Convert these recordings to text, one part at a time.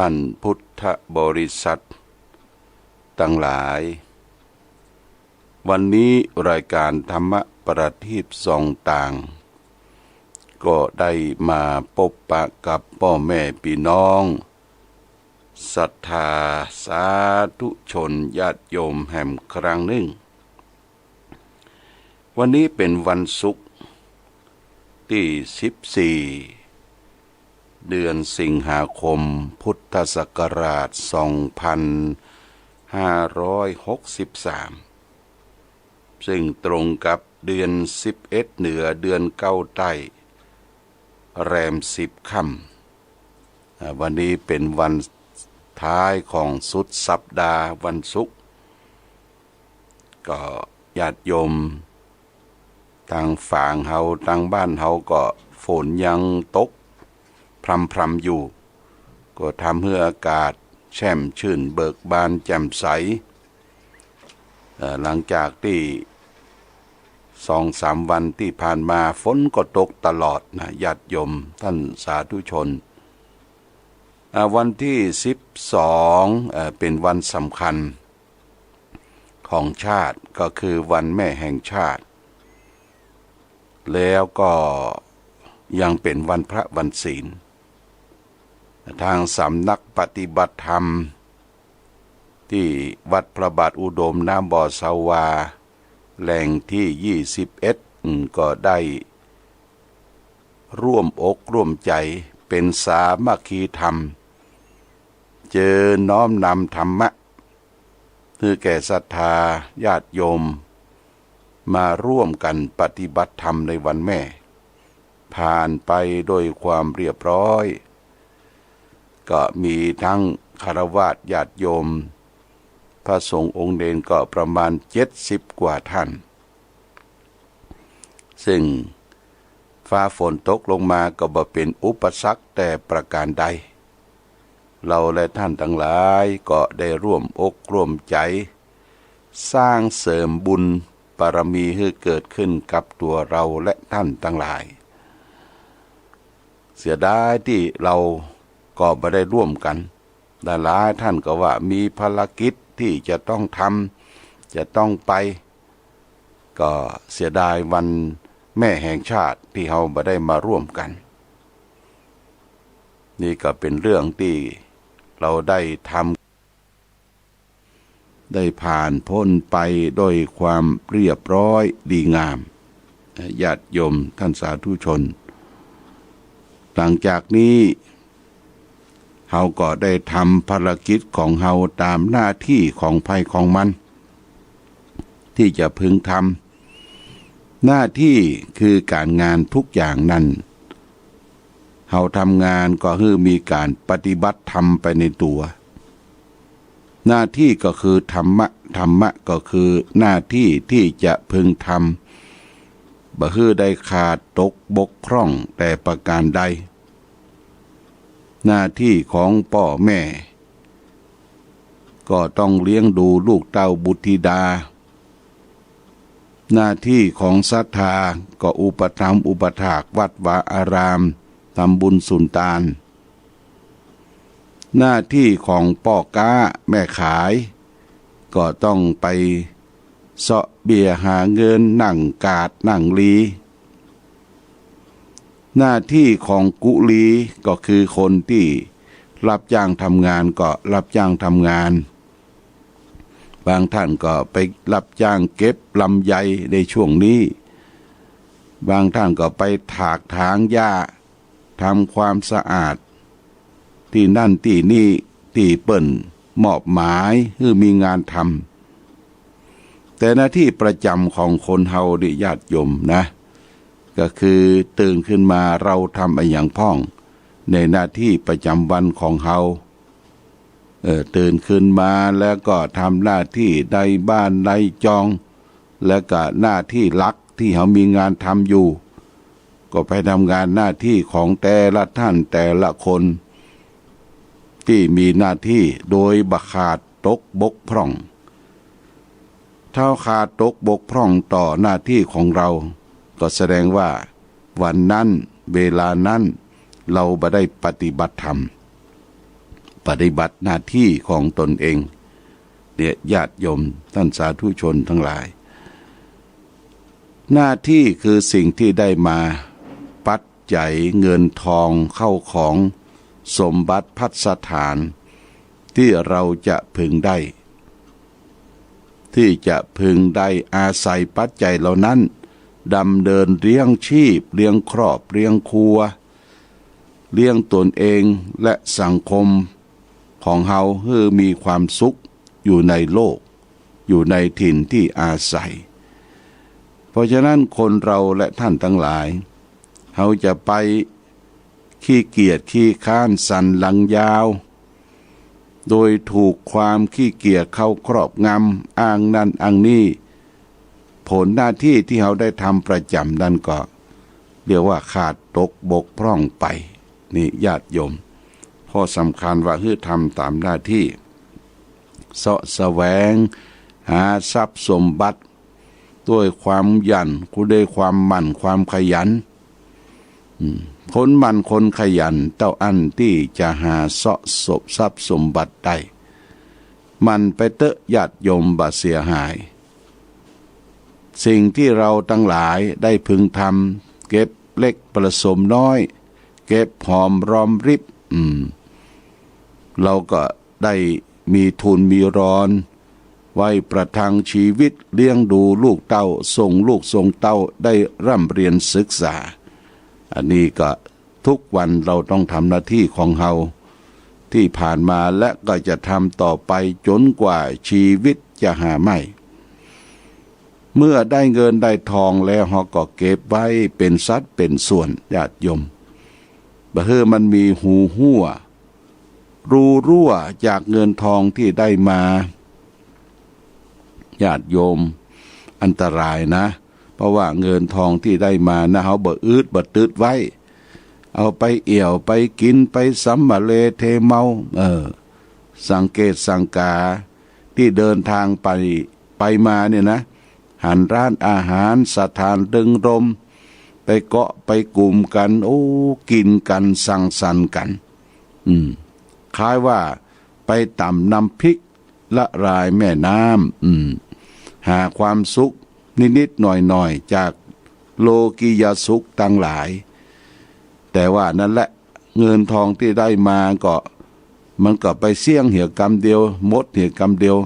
ท่านพุทธบริษัทตั้งหลาย วันนี้รายการธรรมประทีปสองต่าง ก็ได้มาพบปะกับพ่อแม่พี่น้องศรัทธาสาธุชนญาติโยมแห่มครั้งหนึ่ง วันนี้เป็นวันศุกร์ที่สิบสี่ เดือนสิงหาคม พุทธศักราช 2563 ซึ่งตรงกับเดือน 11 เหนือเดือนเก้าใต้ แรมสิบค่ำอ่าวันนี้เป็นวันท้ายของสุดสัปดาห์วันศุกร์ก็ญาติโยมทางฝ่างเฮาทางบ้านเฮาก็ฝนยังตก พรำพรำอยู่ ก็ทำให้อากาศแช่มชื่นเบิกบานแจ่มใส หลังจากที่สองสามวันที่ผ่านมาฝนก็ตกตลอดนะญาติโยมท่านสาธุชน วันที่สิบสองเป็นวันสำคัญของชาติก็คือวันแม่แห่งชาติ แล้วก็ยังเป็นวันพระวันศีล ทางสำนักปฏิบัติธรรม ที่วัดพระบาทอุดมน้ำบ่อสาวา แหล่งที่ยี่สิบเอ็ดก็ได้ ร่วมอกร่วมใจเป็นสามัคคีธรรม เจอน้อมนำธรรมะ คือแก่ศรัทธาญาติโยม มาร่วมกันปฏิบัติธรรมในวันแม่ ผ่านไปโดยความเรียบร้อย ก็มีทั้งคารวะญาติโยม พระสงฆ์องค์เดนก็ประมาณเจ็ดสิบกว่าท่าน ซึ่งฟ้าฝนตกลงมาก็บ่เป็นอุปสรรคแต่ประการใด เราและท่านทั้งหลายก็ได้ร่วมอกร่วมใจ สร้างเสริมบุญบารมีให้เกิดขึ้นกับตัวเราและท่านทั้งหลาย เสียดายที่เรา ก็ไม่ได้ร่วมกันแต่หลาท่านก็ว่ามีภารกิจที่จะต้องทำจะต้องไป ก็เสียดายวันแม่แห่งชาติที่เราไม่ได้มาร่วมกัน นี่ก็เป็นเรื่องที่เราได้ทำได้ผ่านพ้นไปด้วยความเรียบร้อยดีงามญาติโยมท่านสาธุชน หลังจากนี้าก็ได้ทำภารกิจของเฮาตามหน้าที่ของภัยของมัน ที่จะพึงทำหน้าที่คือการงานทุกอย่างนั้นเฮาทำงานก็คือมีการปฏิบัติธรรมไปในตัว หน้าที่ก็คือธรรมะธรรมะก็คือหน้าที่ที่จะพึงทำบ่คือได้ขาดตกบกพร่องแต่ประการใด หน้าที่ของพ่อแม่ ก็ต้องเลี้ยงดูลูกเต้าบุตรธิดา หน้าที่ของศรัทธาก็อุปถัมภ์อุปถากวัดวาอารามทำบุญสุนทาน หน้าที่ของป่อก้าแม่ขาย ก็ต้องไปเสาะเบียหาเงินนั่งกาดนั่งลี หน้าที่ของกุลีก็คือคนที่รับจ้างทำงานก็รับจ้างทำงาน บางท่านก็ไปรับจ้างเก็บลำไยในช่วงนี้ บางท่านก็ไปถากถางหญ้าทำความสะอาด ที่นั่นที่นี่ที่เปิ่นมอบหมายคือมีงานทำแต่หน้าที่ประจำของคนเฮาดิญาติโยมนะ ก็คือตื่นขึ้นมาเราทำอะไรอย่างพ่อง ในหน้าที่ประจำวันของเฮาเออตื่นขึ้นมาแล้วก็ทำหน้าที่ในบ้านในจอง แล้วก็หน้าที่ลักที่เขามีงานทำอยู่ ก็ไปทำงานหน้าที่ของแต่ละท่านแต่ละคน ที่มีหน้าที่โดยบัขาดตกบกพร่องถ้าขาดตกบกพร่องต่อหน้าที่ของเรา ก็แสดงว่าวันนั้นเวลานั้นเราบ่ได้ปฏิบัติธรรม ปฏิบัติหน้าที่ของตนเองเนี่ยญาติโยมท่านสาธุชนทั้งหลาย หน้าที่คือสิ่งที่ได้มาปัจจัยเงินทองเข้าของสมบัติพัสถาน ที่เราจะพึงได้ ที่จะพึงได้อาศัยปัจจัยเหล่านั้น ดำเดินเลี้ยงชีพเลี้ยงครอบเลี้ยงครัว เลี้ยงตนเองและสังคมของเฮาให้มีความสุขอยู่ในโลก อยู่ในถิ่นที่อาศัย เพราะฉะนั้นคนเราและท่านทั้งหลายเฮาจะไปขี้เกียจขี้ค้านสันหลังยาว โดยถูกความขี้เกียจเข้าครอบงำอ้างนั่นอ้างนี่ ผลหน้าที่ที่เขาได้ทำประจำนั่นก็เรียกว่าขาดตกบกพร่องไป นี่ญาติโยมข้อสำคัญว่าคือทำตามหน้าที่เสาะแสวง หาทรัพย์สมบัติ ด้วยความยันกูด้วยความหมั่นความขยันคนมั่นคนขยันเต้าอันที่จะหาเสาะศพทรัพย์สมบัติได้มันไปเตอะญาติโยมบาเสียหาย สิ่งที่เราทั้งหลายได้พึงทำเก็บเล็กประสมน้อย เก็บหอมรอมริบเราก็ได้มีทุนมีรอน ไว้ประทังชีวิตเลี้ยงดูลูกเต้าส่งลูกส่งเต้าได้ร่ำเรียนศึกษา อันนี้ก็ทุกวันเราต้องทำหน้าที่ของเฮาที่ผ่านมาและก็จะทำต่อไปจนกว่าชีวิตจะหาไม่ เมื่อได้เงินได้ทองแล้วเฮาก็เก็บไว้เป็นสัดเป็นส่วนญาติโยมบ่เฮอมันมีหูหัวรูรั่วจากเงินทองที่ได้มาญาติโยมอันตรายนะ เพราะว่าเงินทองที่ได้มานะเขาบ่อืดบ่ตืดไว้ เอาไปเอี่ยวไปกินไปสัมมาเลเทเมาเออสังเกตสังกาที่เดินทางไปไปมาเนี่ยนะ หันร้านอาหารสถานดึงรม ไปเกาะไปกลุ่มกัน โอ้กินกันสั่งสรรค์กัน อืมคล้ายว่า ไปต่ำน้ำพริกละรายแม่น้ำอืม หาความสุขนิดๆหน่อยๆ จากโลกียสุขตั้งหลาย แต่ว่านั่นแหละเงินทองที่ได้มาก็ มันก็ไปเสี่ยงเหี่ยกรรมเดียว มดเหี่ยกรรมเดียว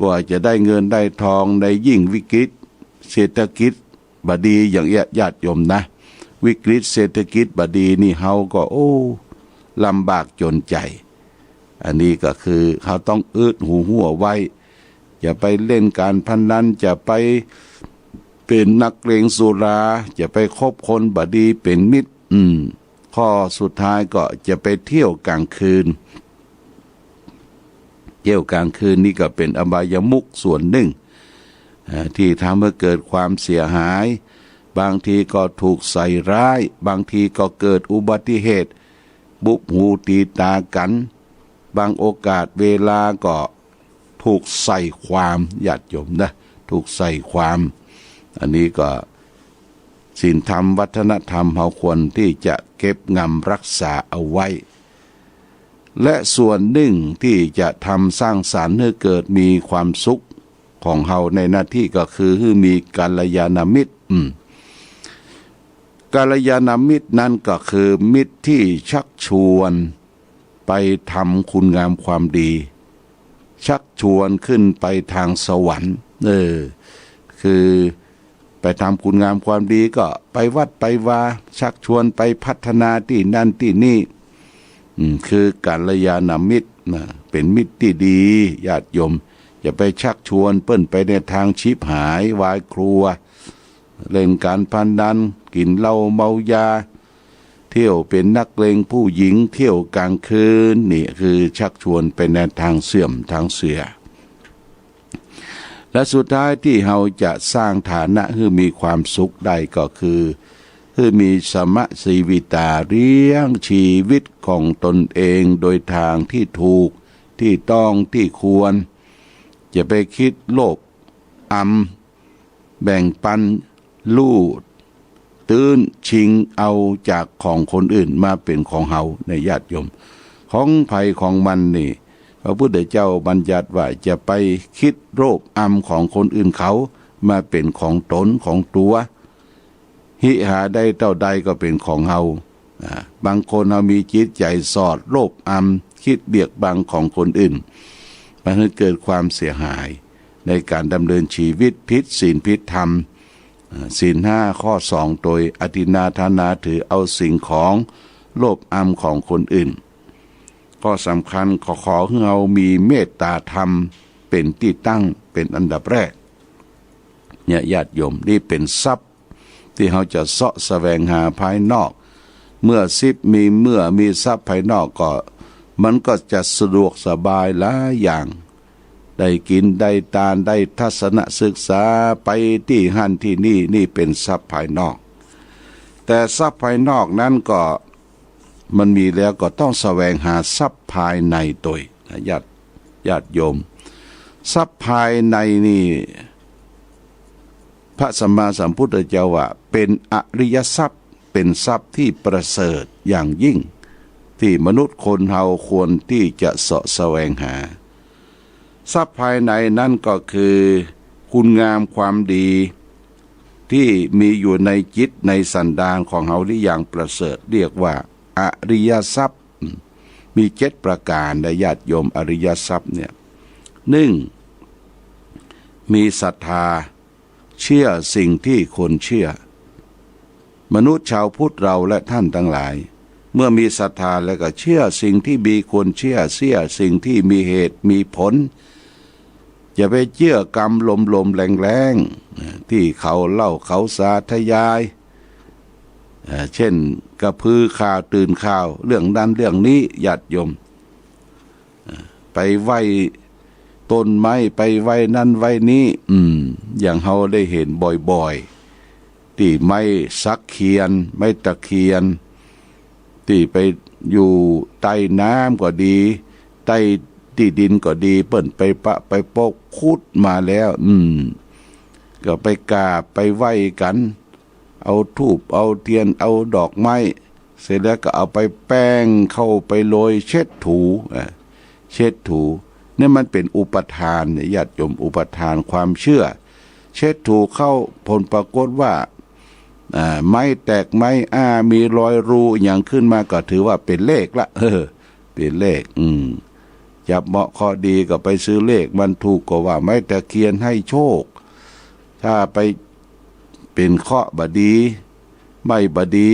กว่าจะได้เงินได้ทองในยิ่งวิกฤตเศรษฐกิจบดีอย่างเอียญาติโยมนะ วิกฤตเศรษฐกิจบดีนี่เฮาก็โอ้ลำบากจนใจ อันนี้ก็คือเขาต้องอืดหูหัวไว้ อย่าไปเล่นการพนนันจะไปเป็นนักเลงสุราจะไปคบคนบดีเป็นมิตร อืม ข้อสุดท้ายก็จะไปเที่ยวกลางคืน เที่ยวกลางคืนนี่ก็เป็นอบายมุกส่วนหนึ่ง ที่ทำให้เกิดความเสียหาย บางทีก็ถูกใส่ร้าย บางทีก็เกิดอุบัติเหตุ บุบหูตีตากัน บางโอกาสเวลาก็ถูกใส่ความหยาดยมนะถูกใส่ความ อันนี้ก็ศีลธรรมวัฒนธรรมเราควรที่จะเก็บงำรักษาเอาไว้ และส่วนหนึ่งที่จะทำสร้างสารรค์ให้เกิดมีความสุขของเฮาในหน้าที่ก็คือให้มีกัลยาณมิตรกัลยาณมิตรนั่นก็คือมิตรที่ชักชวนไปทำคุณงามความดี ชักชวนขึ้นไปทางสวรรค์เออคือไปทำคุณงามความดีก็ไปวัดไปวาชักชวนไปพัฒนาที่นั่นที่นี่ คือกัลยาณมิตรนะเป็นมิตรที่ดีญาติโยม อย่าไปชักชวนเปิ้นไปในทางชิบหายวายครัว เล่นการพันดันกินเหล้าเมายา เที่ยวเป็นนักเลงผู้หญิงเที่ยวกลางคืนนี่คือชักชวนไปในทางเสื่อมทางเสือและสุดท้ายที่เราจะสร้างฐานะให้มีความสุขได้ก็คือ ให้มีสมะสีวิตาเลี้ยงชีวิตของตนเองโดยทางที่ถูกที่ต้องที่ควร จะไปคิดโลภอำแบ่งปัน ลูดตื้นชิงเอาจากของคนอื่นมาเป็นของเฮาในญาติโยม ของภัยของมันนี่พระพุทธเจ้าบัญญัติว่าจะไปคิดโรคอำของคนอื่นเขามาเป็นของตนของตัว หิหาได้เท่าใดก็เป็นของเฮาบางคนเฮามีจิตใจสอดโลภอำคิดเบียกบังของคนอื่น มันให้เกิดความเสียหายในการดำเนินชีวิตพิษศีลพิษธรรมศีลห้าข้อสองโดยอธินาทานาถือเอาสิ่งของโลภอำของคนอื่น ก็สำคัญขอขอให้เรามีเมตตาธรรมเป็นที่ตั้งเป็นอันดับแรกเนี่ยญาติโยมนี่เป็นทรัพย์ ที่เขาจะเสาะแสวงหาภายนอก เมื่อซิบมีเมื่อมีทรัพย์ภายนอกก็ มันก็จะสะดวกสบายหลายอย่าง ได้กินได้ตานได้ทัศนศึกษาไปที่หันที่นี่นี่เป็นทรัพย์ภายนอก แต่ทรัพย์ภายนอกนั้นก็มันมีแล้วก็ต้องแสวงหาทรัพย์ภายในตัวญาติญาติโยม ทรัพย์ภายในนี่พระสัมมาสัมพุทธเจ้าว่า เป็นอริยทรัพย์ เป็นทรัพย์ที่ประเสริฐอย่างยิ่ง ที่มนุษย์คนเฮาควรที่จะเสาะแสวงหา ทรัพย์ภายในนั่นก็คือ คุณงามความดี ที่มีอยู่ในจิตในสันดานของเฮาที่อย่างประเสริฐเรียกว่า อริยทรัพย์ มีเจ็ดประการในญาติโยมอริยทรัพย์เนี่ยหนึ่งมีศรัทธา เชื่อสิ่งที่คนเชื่อ มนุษย์ชาวพุทธเราและท่านทั้งหลาย เมื่อมีศรัทธาแล้วก็เชื่อสิ่งที่มีคนเชื่อเชื่อสิ่งที่มีเหตุมีผลอย่าไปเชื่อกรรมลมลมๆแรงที่เขาเล่าเขาสาธยายเเช่นกระพือข่าวตื่นข่าว เรื่องนั้นเรื่องนี้ญาติโยม ไปไหวต้นไม้ไปไหวนั่นไหวนี้ อืม อย่างเราได้เห็นบ่อยๆ ที่ไม้สักเคียน ไม้ตะเคียน ที่ไปอยู่ใต้น้ำก็ดี ใต้ที่ดินก็ดี เปิ้นไปปะไปโปกคุดมาแล้ว อืม ก็ไปกราบไปไหว้กัน เอาทูบเอาเทียนเอาดอกไม้ เสร็จแล้วก็เอาไปแป้งเข้าไปโรยเช็ดถูเอ่อเช็ดถูนี่มันเป็นอุปทานเนี่ยญาติโยมอุปทานความเชื่อ เช็ดถูเข้าผลปรากฏว่า ไม้แตกไม้อ้ามีรอยรูอย่างขึ้นมาก็ถือว่าเป็นเลขละเออเป็นเลข อืมจับเหมาะข้อดีก็ไปซื้อเลขมันถูกก็ว่าไม้ตะเคียนให้โชค ถ้าไปเป็นเคราะบดี ไม่บดี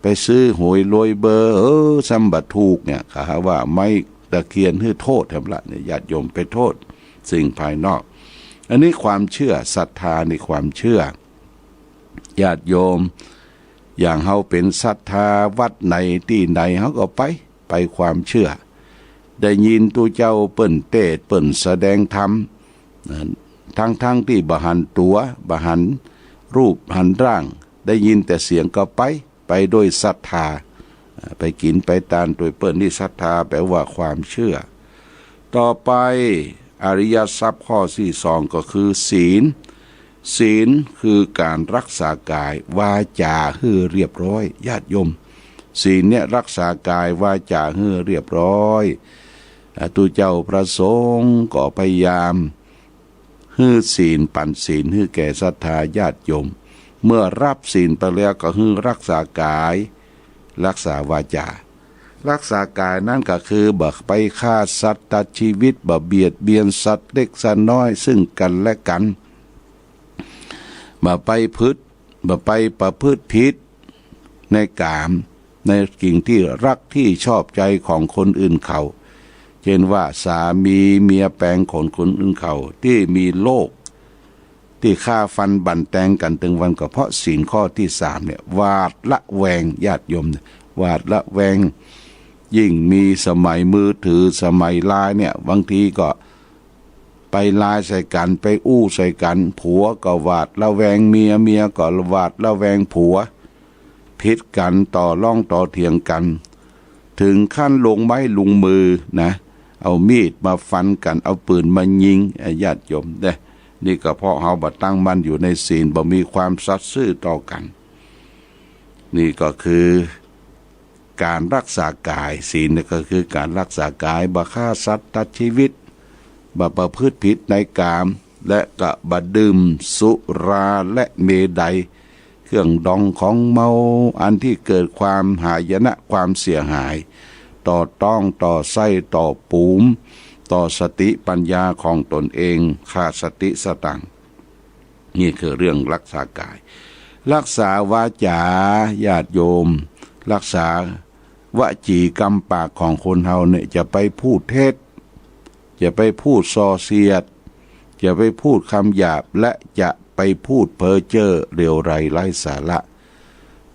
ไปซื้อหวยรวยเบอร์ เออซัมบัตถูกเนี่ยขาหาว่าไม่ตะเคียนให้โทษทำละเนี่ยญาติโยมไปโทษ สิ่งภายนอก อันนี้ความเชื่อศรัทธาในความเชื่อ ญาติโยม อย่างเฮาเป็นศรัทธาวัดไหนที่ไหนเฮาก็ไปไปความเชื่อ ได้ยินตัวเจ้าเปิ่นเตศเปิ่นแสดงธรรมทั้งทั้งๆที่บหันตัวบหันรูปหันร่าง ได้ยินแต่เสียงก็ไปไปโดยศรัทธา ไปกินไปตานโดยเปิ้นนี่ศรัทธาแปลว่าความเชื่อ ต่อไปอริยทรัพย์ข้อที่สองก็คือ ศีล ศีลคือการรักษากายวาจาให้เรียบร้อยญาติโยม ศีลเนี่ยรักษากายวาจาให้เรียบร้อยตุเจ้าพระสงฆ์ก็พยายามให้ศีลปั่นศีลให้แก่ศรัทธาญาติโยม เมื่อรับศีลไปแล้วก็ให้รักษากาย รักษาวาจา รักษากายนั่นก็คือบักไปฆ่าสัตว์ตัดชีวิตบ่เบียดเบียนสัตว์เล็กสัตว์น้อย ซึ่งกันและกัน บ่ไปพืชบ่ไปประพฤติผิดในกาม ในกิ่งที่รักที่ชอบใจของคนอื่นเขา เช่นว่าสามีเมียแปลงของคนอื่นเขาที่มีโลก ที่ฆ่าฟันบั่นแตงกันถึงวันก็เพราะศีลข้อที่สามเนี่ยวาดละแวงญาติโยมวาดละแวงยิ่งมีสมัยมือถือสมัยไลน์เนี่ยบางทีก็ ไปไลน์ใส่กันไปอู้ใส่กัน ผัวก็วาดละแวงเมียเมียก็วาดละแวงผัว พิษกันต่อล่องต่อเถียงกัน ถึงขั้นลงไม้ลงมือนะ เอามีดมาฟันกัน เอาปืนมายิงญาติโยมเด้นี่ก็เพราะเฮาบ่ตั้งมั่นอยู่ในศีลบ่มีความสัตย์ซื่อต่อกัน นี่ก็คือการรักษากายศีลก็คือการรักษากายบ่ฆ่าสัตว์ตัดชีวิต บ่ประพฤติผิดในกาม และกะบ่ดื่มสุราและเมดัย เครื่องดองของเมาอันที่เกิดความหายนะความเสียหาย ต่อต้องต่อไส้ต่อปูม ต่อสติปัญญาของตนเองขาดสติสตังนี่คือเรื่องรักษากาย รักษาวาจาญาติโยม รักษาวจีกรรมปากของคนเฮาเนี่ยจะไปพูดเท็จ จะไปพูดซอเสียดจะไปพูดคำหยาบและจะไปพูดเพ้อเจ้อเรียวไรไร้สาระ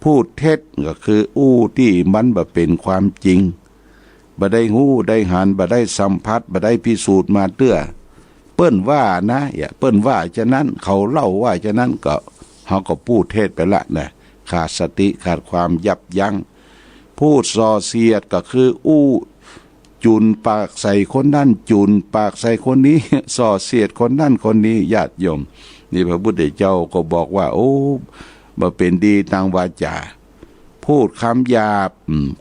พูดเท็จก็คืออู้ที่มันบ่เป็นความจริงบ่ได้หู้ได้หันบ่ได้สัมผัสบ่ได้พิสูจน์มาเตื้อเปิ้นว่านะอย่าเปิ้นว่าจะนั้นเขาเล่าว่าจะนั้นก็เขาก็พูดเทศไปละนะขาดสติขาดความยับยัง้งพูดส่อเสียดก็คืออู้ จุนปากใส่คนนั่นจุนปากใส่คนนี้ส่อเสียดคนนั่นคนนี้ญาติโยม นี่พระพุทธเจ้าก็บอกว่า โอ้มาเป็นดีทางวาจา พูดคำหยาบ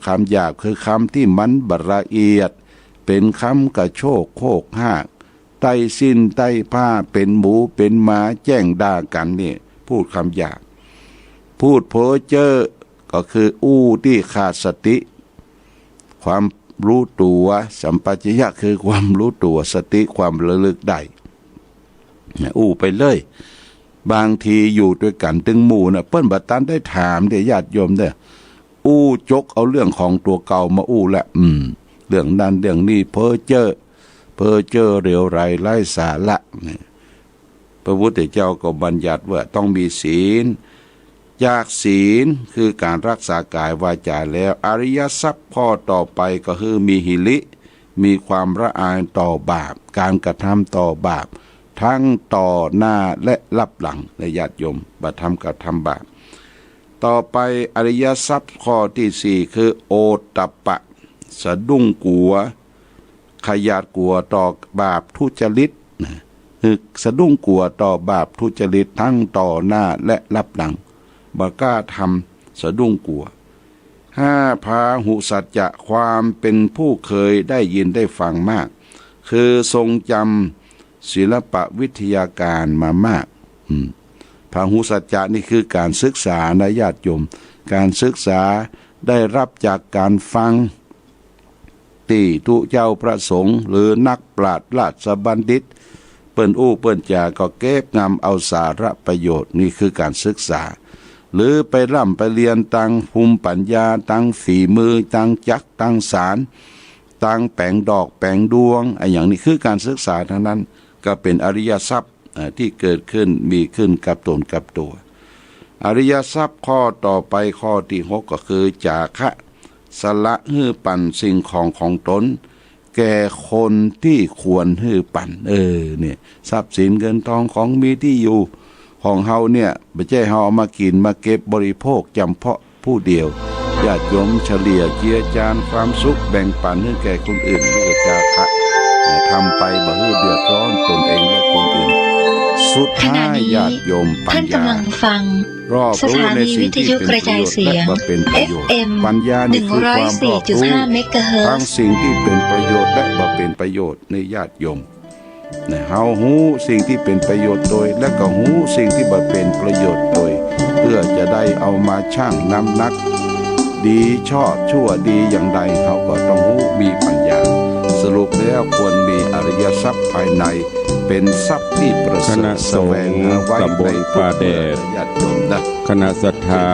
คำหยาบคือคำที่มันบละเอียด เป็นคำกระโชกโคกหากไต้สิ้นไต้ผ้าเป็นหมูเป็นหมาแจ้งด่ากันนี่พูดคำหยาบพูดเพ้อเจ้อก็คืออู้ที่ขาดสติ ความ รู้ตัวสัมปชัญญะคือความรู้ตัวสติความระลึกได้อู้ไปเลย บางทีอยู่ด้วยกันตึงหมู่นะเปิ้นบัตันได้ถามเดี๋ยวญาติโยมเด้ออู้จกเอาเรื่องของตัวเก่ามาอู้ละอืม เรื่องนั้นเรื่องนี้เพ้อเจ้อเพอเจอเรียวไรไร้สาระพระพุทธเจ้าก็บัญญัติว่าต้องมีศีล จากศีลคือการรักษากายวาจาแล้ว อริยทรัพย์ข้อต่อไปก็คือมีหิริมีความระอายต่อบาป การกระทำต่อบาป ทั้งต่อหน้าและรับหลังในญาติโยมบัทำกระทำบาป ต่อไปอริยทรัพย์ข้อที่สี่คือโอตตปปะ สะดุ้งกลัว ขยาดกลัวต่อบาปทุจริตนะคือสะดุ้งกลัวต่อบาปทุจริตทั้งต่อหน้าและรับหลัง บากล้าทำสะดุ้งกลัวห้าพาหุสัจจะความเป็นผู้เคยได้ยินได้ฟังมาก คือทรงจำศิลปะวิทยาการมามากพาหุสัจจะนี่คือการศึกษานะญาติโยม การศึกษาได้รับจากการฟังที่ทุเจ้าพระสงฆ์หรือนักปราชญ์ราชบัณฑิต เปิ้นอู้เปิ้นจาก็เก็บงำเอาสาระประโยชน์นี่คือการศึกษา หรือไปร่ำไปเรียนตังภูมิปัญญาตังฝีมือตังจักตังสารตังแปลงดอกแปลงดวงไอ้อย่างนี้คือการศึกษาทั้งนั้น ก็เป็นอริยทรัพย์ที่เกิดขึ้นมีขึ้นกับตนกับตัว อริยทรัพย์ข้อต่อไปข้อที่หกก็คือจาคะสละฮื้อปั่นสิ่งของของตนแก่คนที่ควรฮื้อปั่นเออเนี่ยทรัพย์สินเงินทองของมีที่อยู่ ของเฮาเนี่ยไม่ใช่เฮาเอามากินมาเก็บบริโภคจำเพาะผู้เดียวญาติโยมเฉลี่ยเจียจานความสุขแบ่งปันให้แก่คนอื่นด้วยจาคะทำไปบ่ให้เดือดร้อนตนเองและคนอื่น สุดขณะท้ายนี้ญาติโยมปัญท่านญากำลังฟัง รอบสรู้ถาในนีสิ่วิงทที่ยุเป็นกประระจายโยชน์เสีและยงบ่เป็นประโยชน์ FM ปัญญานี่คือความรอบรู้104.5เมกะเฮิรทั้งตซ์สิ่งที่เป็นประโยชน์และบ่เป็นประโยชน์ในญาติโยม นะเฮาหูสิ่งที่เป็นประโยชน์โดย และก็หูสิ่งที่บ่เป็นประโยชน์โดย เพื่อจะได้เอามาช่างน้ำหนัก ดีชอบชั่วดีอย่างใดเขาก็ต้องหูมีปัญญา สรุปแล้วควรมีอริยทรัพย์ภายใน เป็นทรัพย์ที่ประเสริคณะฐสแสวงงฆ์หาไว้ตำบลในทุกป่าแดดญาติโยมนะคณะศรัทธา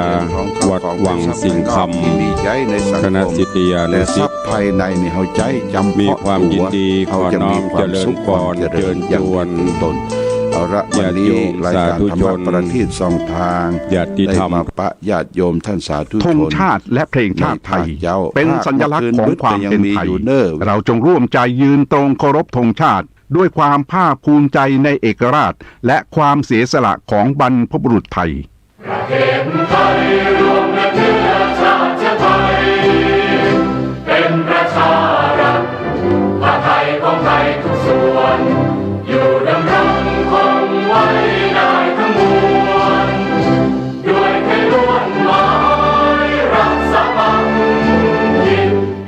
วัดวังสิงคที่มีใจในสังำคณะคมสิทธิยานุแต่ทสิรัทพธิ์ย์ภายในนี่เขาใจจำมีเพาะความตัยินดีขเขาอจะน้อมีมควาเจมริสุญขพความรเจเชิริญญอย่างชวนตนเอาละวันญาตินี้โยมรายการสาธุธรรชมนประทีปสองทางญาติได้ธรรมมาปะญาติโยมท่านสาธุธชงนชาติและเพลงชาติไทยในภาคเจ้าเป็นภาคสัญลักษณ์ของเมื่อคืนความเป็นยังมีไทยอยู่เนอะเราจงร่วมใจยืนตรงเคารพธงชาติ ด้วยความภาคภูมิใจในเอกราช และความเสียสละของบรรพบุรุษไทยเป็นประชารัฐผ้าไทยของไทยทุกส่วน